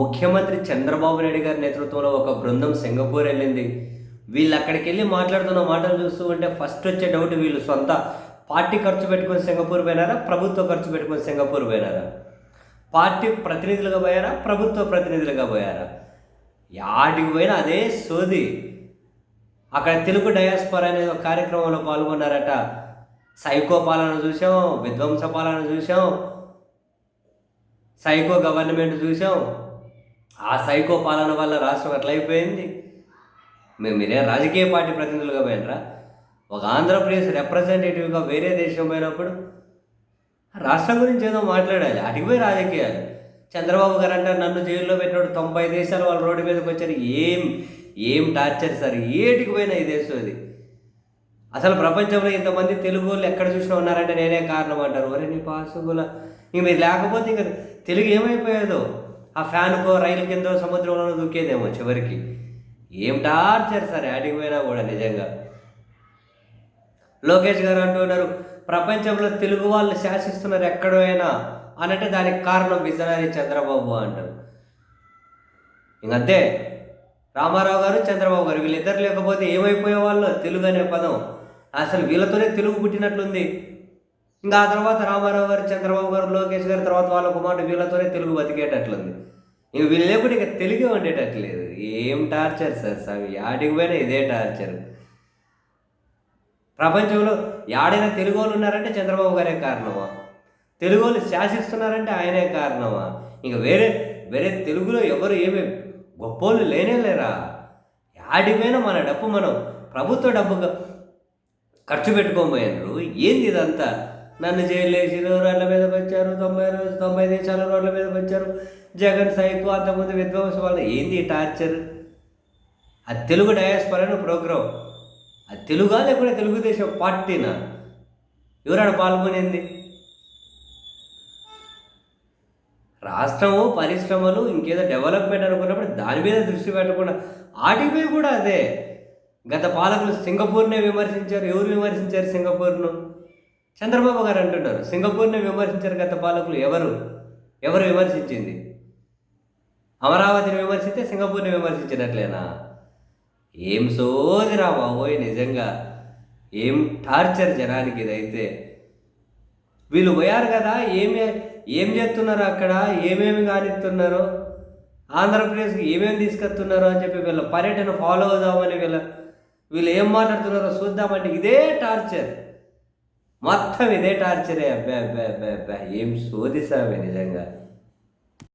ముఖ్యమంత్రి చంద్రబాబు నాయుడు గారి నేతృత్వంలో ఒక బృందం సింగపూర్ వెళ్ళింది. వీళ్ళు అక్కడికి వెళ్ళి మాట్లాడుతున్న మాటలు చూస్తూ ఉంటే ఫస్ట్ వచ్చే డౌట్ వీళ్ళు సొంత పార్టీ ఖర్చు పెట్టుకొని సింగపూర్ పోయినారా? ప్రభుత్వ ఖర్చు పెట్టుకొని సింగపూర్ పోయినారా? పార్టీ ప్రతినిధులుగా పోయారా? ప్రభుత్వ ప్రతినిధులుగా పోయారా? యాడికి పోయినా అదే సోది. అక్కడ తెలుగు డయాస్పర్ అనే ఒక కార్యక్రమంలో పాల్గొన్నారట. సైకో పాలన చూసాం విధ్వంస పాలన చూసాం సైకో గవర్నమెంట్ చూసాం ఆ సైకో పాలన వల్ల రాష్ట్రం ఎట్లయిపోయింది మేము మీరే రాజకీయ పార్టీ ప్రతినిధులుగా పోయినరా? ఒక ఆంధ్రప్రదేశ్ రిప్రజెంటేటివ్గా వేరే దేశం పోయినప్పుడు రాష్ట్రం గురించి ఏదో మాట్లాడాలి అటుకు పోయి రాజకీయాలు. చంద్రబాబు గారు అంటారు నన్ను జైల్లో పెట్టినప్పుడు తొంభై దేశాలు వాళ్ళు రోడ్డు మీదకి వచ్చారు. ఏం ఏం టార్చర్ సార్? ఏటికి పోయినా ఈ దేశం ఇది? అసలు ప్రపంచంలో ఇంతమంది తెలుగు వాళ్ళు ఎక్కడ చూసినా ఉన్నారంటే నేనే కారణం అంటారు. ఒరే నీ పాసుగుల. ఇంక మీరు లేకపోతే ఇంక తెలుగు ఏమైపోయేదో? ఆ ఫ్యాన్కో రైలు కింద సముద్రంలో దూకేదేమో చివరికి. ఏం టార్చర్ సార్ యాడికి పోయినా కూడా నిజంగా. లోకేష్ గారు అంటున్నారు ప్రపంచంలో తెలుగు వాళ్ళు శాసిస్తున్నారు ఎక్కడైనా అనంటే దానికి కారణం విజనరీ చంద్రబాబు అంటారు. ఇంకంతే. రామారావు గారు చంద్రబాబు గారు వీళ్ళిద్దరు లేకపోతే ఏమైపోయే వాళ్ళు తెలుగు అనే పదం. అసలు వీళ్ళతోనే తెలుగు పుట్టినట్లుంది. ఇంకా ఆ తర్వాత రామారావు గారు చంద్రబాబు గారు లోకేష్ గారు తర్వాత వాళ్ళ కుమారుడు వీళ్ళతోనే తెలుగు బతికేటట్లుంది. ఇంక వీళ్ళు లేకుండా ఇక తెలుగే ఉండేటట్లేదు. ఏం టార్చర్ సార్ స్వామి? యాడికి పోయినా ఇదే టార్చర్. ప్రపంచంలో యాడైనా తెలుగు వాళ్ళు ఉన్నారంటే చంద్రబాబు గారే కారణమా? తెలుగు వాళ్ళు శాసిస్తున్నారంటే ఆయనే కారణమా? ఇంకా వేరే వేరే తెలుగులో ఎవరు ఏమి గొప్పోళ్ళు లేనే లేరా? యాడిపోయినా మన డబ్బు మనం ప్రభుత్వ డబ్బు ఖర్చు పెట్టుకోబోయినారు ఏంది ఇదంతా? నన్ను జైలు రోడ్ల మీదకి వచ్చారు తొంభై రోజు తొంభై దేశాల రోడ్ల మీదకి వచ్చారు. జగన్ సైకు అంతకుముందు విధ్వంసం వల్ల ఏంది టార్చర్? అది తెలుగు డయాస్పర్ ప్రోగ్రాం. అది తెలుగా లేకుండా తెలుగుదేశం పార్టీనా? ఎవరైనా పాల్గొనేది? రాష్ట్రము పరిశ్రమలు ఇంకేదో డెవలప్మెంట్ అనుకున్నప్పుడు దాని మీద దృష్టి పెట్టకుండా ఆటిపై కూడా అదే. గత పాలకులు సింగపూర్నే విమర్శించారు ఎవరు విమర్శించారు సింగపూర్ను? చంద్రబాబు గారు అంటున్నారు సింగపూర్ని విమర్శించారు గత పాలకులు ఎవరు? ఎవరు విమర్శించింది? అమరావతిని విమర్శిస్తే సింగపూర్ని విమర్శించినట్లేనా? ఏం సోదిరా బాబోయ్ నిజంగా ఏం టార్చర్ జనానికి ఇదైతే? వీళ్ళు పోయారు కదా ఏమే ఏం చేస్తున్నారు అక్కడ ఏమేమి కానిస్తున్నారు ఆంధ్రప్రదేశ్కి ఏమేమి తీసుకొస్తున్నారు అని చెప్పి వీళ్ళ పర్యటన ఫాలో అవుదామని వీళ్ళ వీళ్ళు ఏం మాట్లాడుతున్నారో చూద్దామంటే ఇదే టార్చర్. మొత్తం ఇదే టార్చరే. అబ్బా అబ్బా అబ్బా అబ్బా. ఏం శోధిసామే నిజంగా.